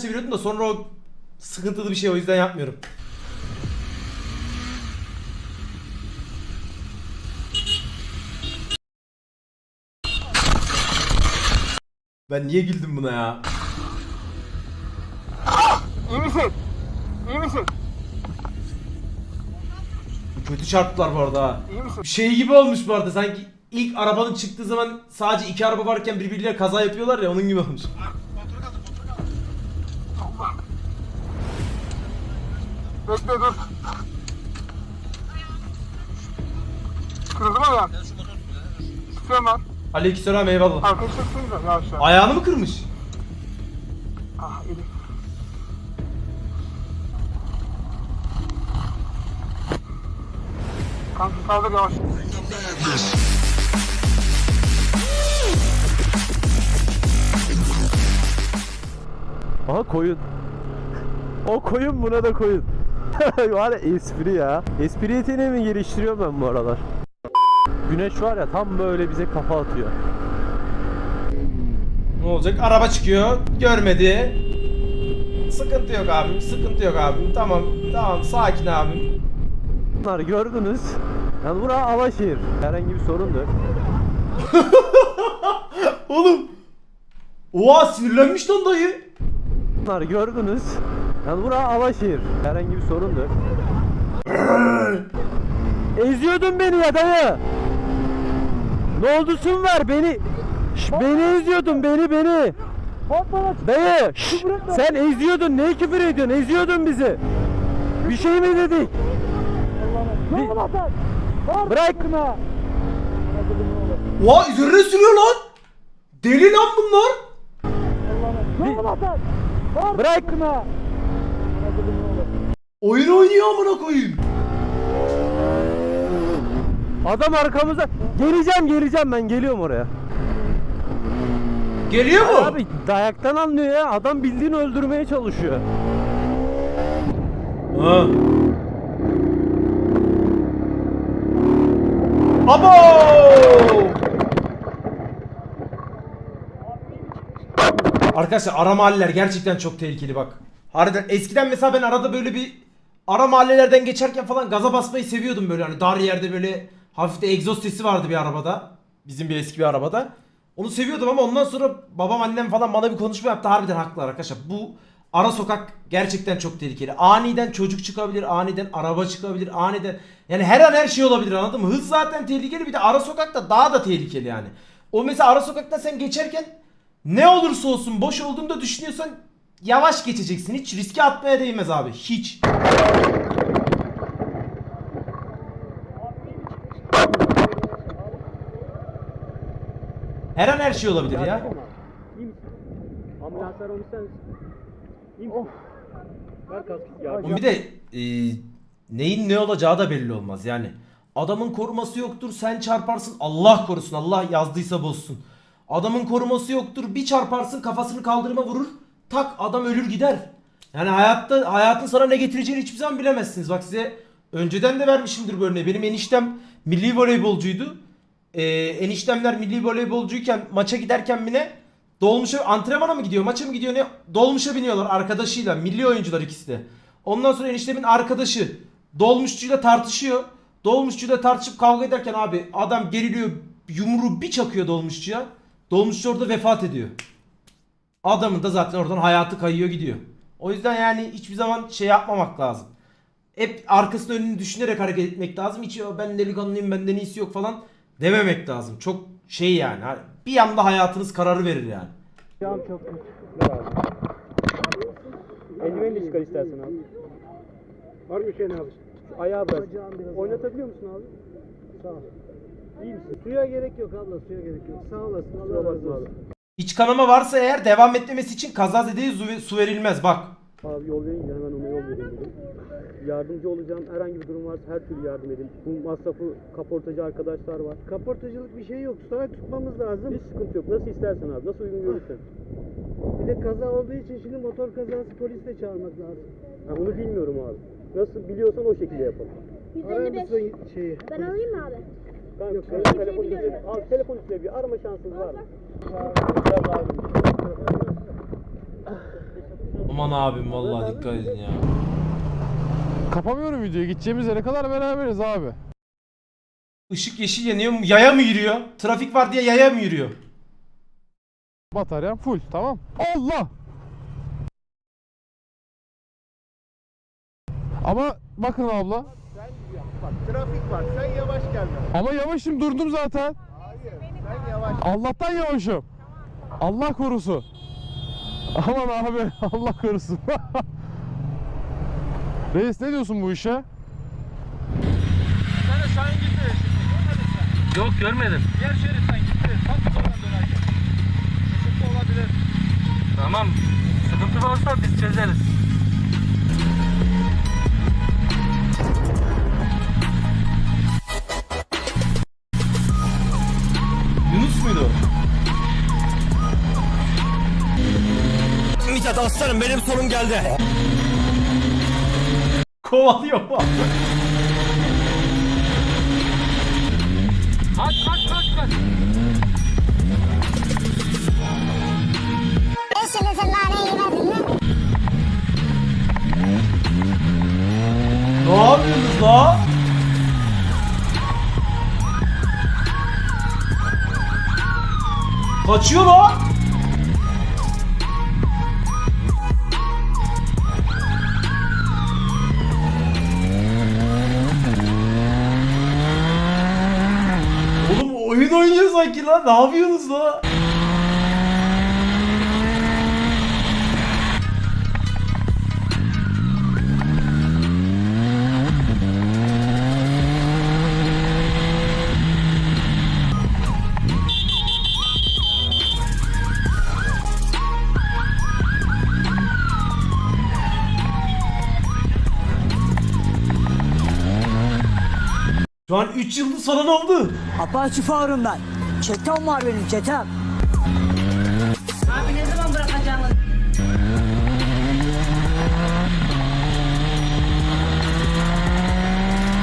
çeviriyordum da sonra o sıkıntılı bir şey o yüzden yapmıyorum. Ben niye güldüm buna ya? İyi misin? İyi misin? Kötü çarptılar bu arada ha. İyi misin? Şey gibi olmuş bu arada sanki ilk arabanın çıktığı zaman sadece iki araba varken birbirleriyle kaza yapıyorlar ya onun gibi olmuş. Bekle dur. Kırıldı mı lan? Sıkıyorum lan. Aleykümselam eyvallah. Sıkıyorum da yavaş yavaş. Ayağını mı kırmış? Ah elim. Kanka kaldır yavaş. Aha koyun. O koyun buna da koyun. var ya espri ya. Espri yeteneğimi geliştiriyorum ben bu aralar. Güneş var ya tam böyle bize kafa atıyor. Ne olacak? Araba çıkıyor. Görmedi. Sıkıntı yok abim. Sıkıntı yok abim. Tamam. Tamam. Sakin abim. Bunlar gördünüz. Yani bura Alaşehir. Herhangi bir sorun da yok. Oğlum. Oha sinirlenmiş lan dayı. Bunlar gördünüz. Yani bura Alaşehir. Herhangi bir sorun da yok. Eziyordun beni ya dayı. Ne oldusun var beni. Şş, beni eziyordun beni beni. Dayı şş, sen eziyordun ne küfür ediyorsun eziyordun bizi. Bir şey mi dedik? Bir- Bırak. Oha üzerine sürüyor lan. Deli lan bunlar. Bir- Bırak. Oyun oynuyor amına koyayım. Adam arkamıza. Geleceğim geleceğim ben geliyorum oraya. Geliyor mu? Abi dayaktan anlıyor ya. Adam bildiğini öldürmeye çalışıyor. Ha. Abo! Arkadaşlar ara mahalleler gerçekten çok tehlikeli bak. Harbiden eskiden mesela ben arada böyle bir ara mahallelerden geçerken falan gaza basmayı seviyordum böyle hani dar yerde böyle hafif de egzoz sesi vardı bir arabada. Bizim bir eski bir arabada. Onu seviyordum ama ondan sonra babam annem falan bana bir konuşma yaptı. Harbiden haklılar arkadaşlar. Bu ara sokak gerçekten çok tehlikeli. Aniden çocuk çıkabilir, aniden araba çıkabilir, aniden yani her an her şey olabilir anladın mı? Hız zaten tehlikeli bir de ara sokakta daha da tehlikeli yani. O mesela ara sokakta sen geçerken ne olursa olsun boş olduğunu da düşünüyorsan yavaş geçeceksin. Hiç riske atmaya değmez abi. Hiç. Her an her şey olabilir ya. Ambulanslar onu sen. Of. Ver kaskı. Ya Bir de e, neyin ne olacağı da belli olmaz yani. Adamın koruması yoktur sen çarparsın Allah korusun Allah yazdıysa bozsun. Adamın koruması yoktur bir çarparsın kafasını kaldırıma vurur tak adam ölür gider. Yani hayatta hayatın sana ne getireceğini hiçbir zaman bilemezsiniz. Bak size önceden de vermişimdir bu örneği. Benim eniştem milli voleybolcuydu. Ee, eniştemler milli voleybolcuyken maça giderken bile dolmuşa antrenmana mı gidiyor maça mı gidiyor ne dolmuşa biniyorlar arkadaşıyla milli oyuncular ikisi de. Ondan sonra eniştemin arkadaşı dolmuşçuyla tartışıyor. Dolmuşçuyla tartışıp kavga ederken abi adam geriliyor yumruğu bir çakıyor dolmuşçuya. Dolmuşçu orada vefat ediyor. Adamın da zaten oradan hayatı kayıyor gidiyor. O yüzden yani hiçbir zaman şey yapmamak lazım. Hep arkasını önünü düşünerek hareket etmek lazım. Hiç "Ya ben delikanlıyım benden iyisi yok falan dememek lazım. Çok şey yani. Bir anda hayatınız kararı verir yani. Ayağım çok kötü. Eldiveni de çıkar istersen abi. Var mı şey ne abi? Şu ayağı biraz. Oynatabiliyor musun abi? Sağ ol. İyi misin? Suya gerek yok abla suya gerek yok. Sağ olasın Allah razı olsun. İç kanama varsa eğer devam etmemesi için kazazedeye su, su verilmez bak. Abi yol verince hemen ona yol vereyim dedim. Yardımcı olacağım herhangi bir durum varsa her türlü yardım edin. Bu masrafı kaportacı arkadaşlar var. Kaportacılık bir şey yok. Tutanak tutmamız lazım. Hiç sıkıntı yok. Nasıl istersen abi. Nasıl uygun görürsen. Bir de kaza olduğu için şimdi motor kazası polis de çağırmak lazım. Ha, onu bilmiyorum abi. Nasıl biliyorsan o şekilde yapalım. Arar 155. mısın şeyi? Ben alayım mı abi? Tamam, Yok, yok, ben telefon biliyorum. üstüne, al, telefon üstüne bir arama şansınız var mı? Aman abim vallahi dikkat edin ya. Kapamıyorum videoyu. Gideceğimiz yere kadar beraberiz abi. Işık yeşil yanıyor. Yaya mı yürüyor? Trafik var diye yaya mı yürüyor? Bataryam full. Tamam. Allah! Ama bakın abla. Bak trafik var. Sen yavaş gelme. Ama yavaşım durdum zaten. Hayır. Sen yavaş. Allah'tan yavaşım. Allah korusun. Aman abi Allah korusun. Reis ne diyorsun bu işe? Yok görmedim. Diğer şeritten gitti. Tam soldan dönerken. Sıkıntı olabilir. Tamam. Sıkıntı varsa biz çözeriz. Muydu? Mithat aslanım benim sonum geldi. Kovalıyor mu? Kaç kaç kaç kaç. Eşini sen naneyi yemedin mi? Ne yapıyorsunuz la? Kaçıyor la. Oğlum oyun oynuyor sanki lan. Ne yapıyorsunuz la? Şu an 3 yıldız falan oldu. Apache Faruk'um ben. Çetem var benim çetem. Abi ne zaman bırakacaksın?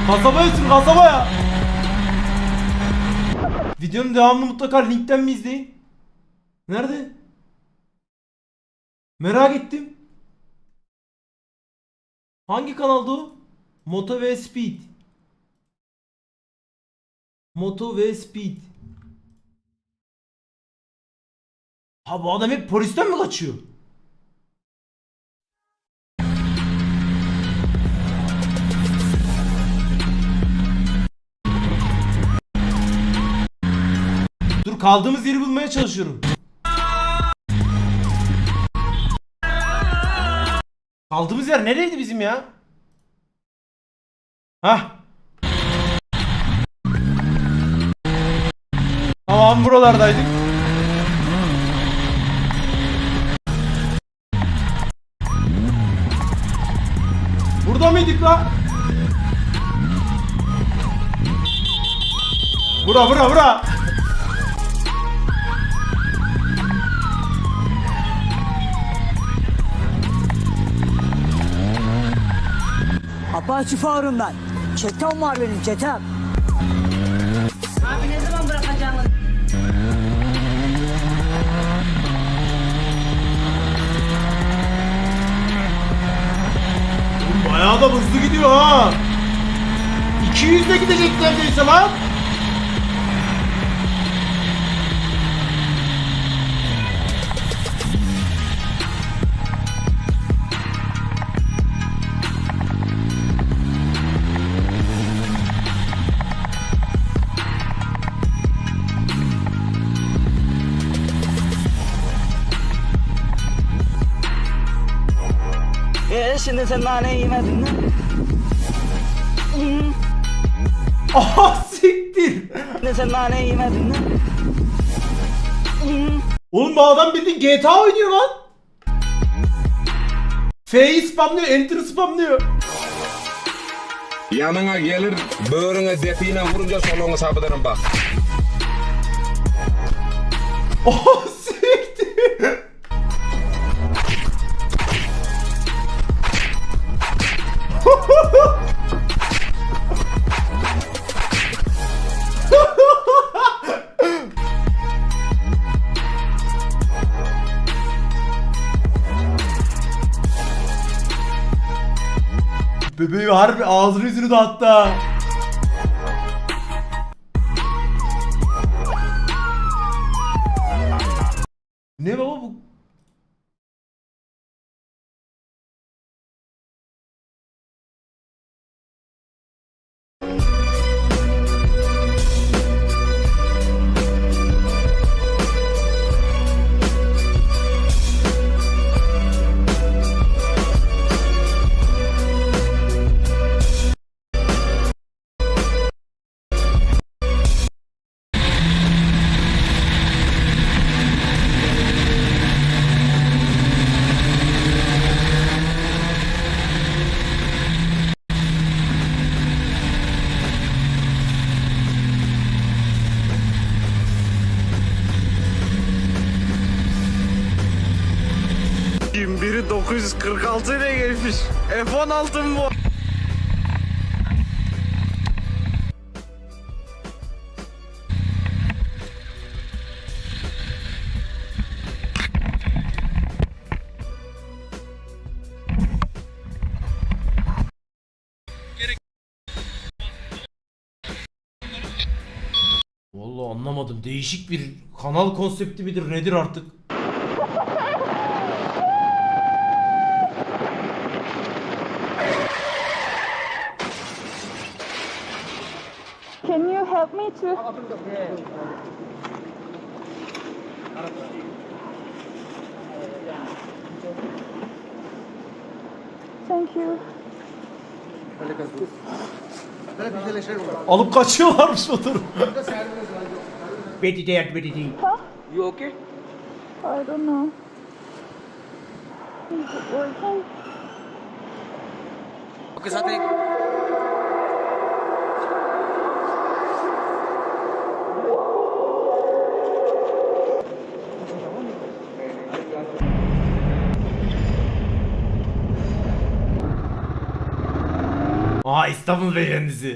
Kasabaya sür kasabaya. Videonun devamını mutlaka linkten mi izleyin? Nerede? Merak ettim. Hangi kanalda o? Moto ve Speed. Moto ve Speed. Ha bu adam hep polisten mi kaçıyor? Dur kaldığımız yeri bulmaya çalışıyorum. Kaldığımız yer nereydi bizim ya? Hah. Tamam buralardaydık. Burada mıydık la? Bura bura bura. Apache Faruk'um ben. Çetem var benim çetem. Abi ne zaman bırakacaksın? Bayağı da hızlı gidiyor ha. 200 de gidecek neredeyse lan. Şimdi sen naneyi yemedin mi? Aha siktir. Şimdi sen naneyi yemedin mi? Oğlum bu adam bildiğin GTA oynuyor lan. F'yi spamlıyor, Enter'ı spamlıyor. Yanına gelir, böğrüne depiyle vurunca soluğunu sapıdırım bak. Oh siktir. Harbi ağzını yüzünü dağıttı ha. 946 ile gelmiş. F16 mı bu? Vallahi anlamadım. Değişik bir kanal konsepti midir nedir artık? Can you help me to? Thank you. Alıp kaçıyorlarmış motoru. Beti değil, beti değil. You okay? I don't know. Is it working? Okay, something. İstanbul beyefendisi.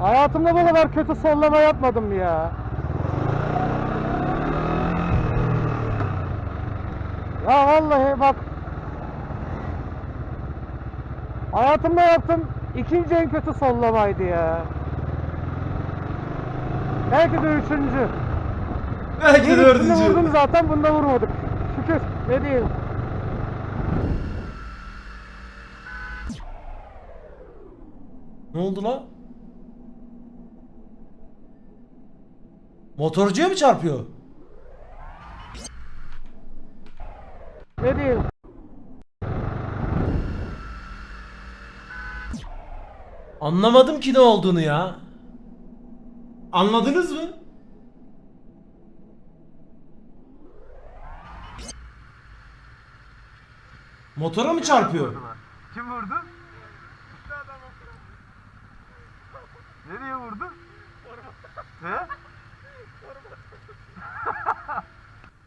Hayatımda bu kadar kötü sollama yapmadım ya. Ya vallahi bak. Hayatımda yaptım ikinci en kötü sollamaydı ya. Belki de üçüncü. Belki de dördüncü. vurdum zaten bunda vurmadık. Şükür ne diyeyim. Ne oldu lan? Motorcuya mı çarpıyor? Ne diyeyim. Anlamadım ki ne olduğunu ya. Anladınız mı? Motora mı çarpıyor? Kim vurdu? Nereye vurdu? He?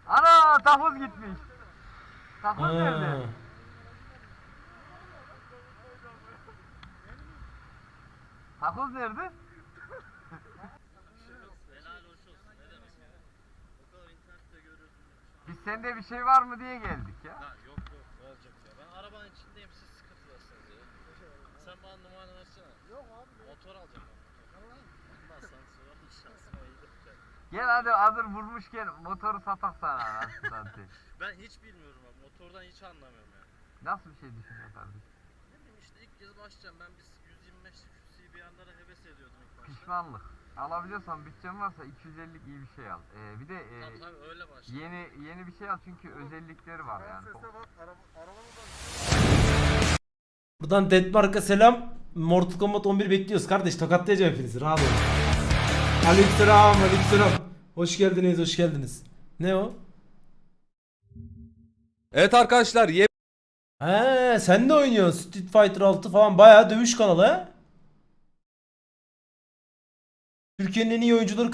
Ana takoz gitmiş. Ha. nerede? Takoz nerede? Biz sende bir şey var mı diye geldik ya. yok yok olacak ya. Ben arabanın içindeyim siz sıkıntılısınız ya. Sen bana numaranı versene. Yok abi. Motor alacağım ben. Ondan sonra soralım şansıma iyi de. Gel hadi hazır vurmuşken motoru satak sana anasını satayım. Ben hiç bilmiyorum abi. Motordan hiç anlamıyorum yani. Nasıl bir şey düşünüyorsun kardeşim? Ne bileyim işte ilk kez başlayacağım. Ben biz 125'lik CBR'lara heves ediyordum ilk başta. Pişmanlık. Alabiliyorsan bütçen varsa 250'lik iyi bir şey al. Ee, bir de e, Tabii tabii öyle yeni yeni bir şey al çünkü özellikleri var yani. Buradan Deadmark'a selam. Mortal Kombat 11 bekliyoruz kardeş. Tokatlayacağım hepinizi. Rahat olun. Aleykümselam, aleykümselam. Hoş geldiniz, hoş geldiniz. Ne o? Evet arkadaşlar He, sen de oynuyorsun. Street Fighter 6 falan bayağı dövüş kanalı he? Türkiye'nin en iyi oyuncuları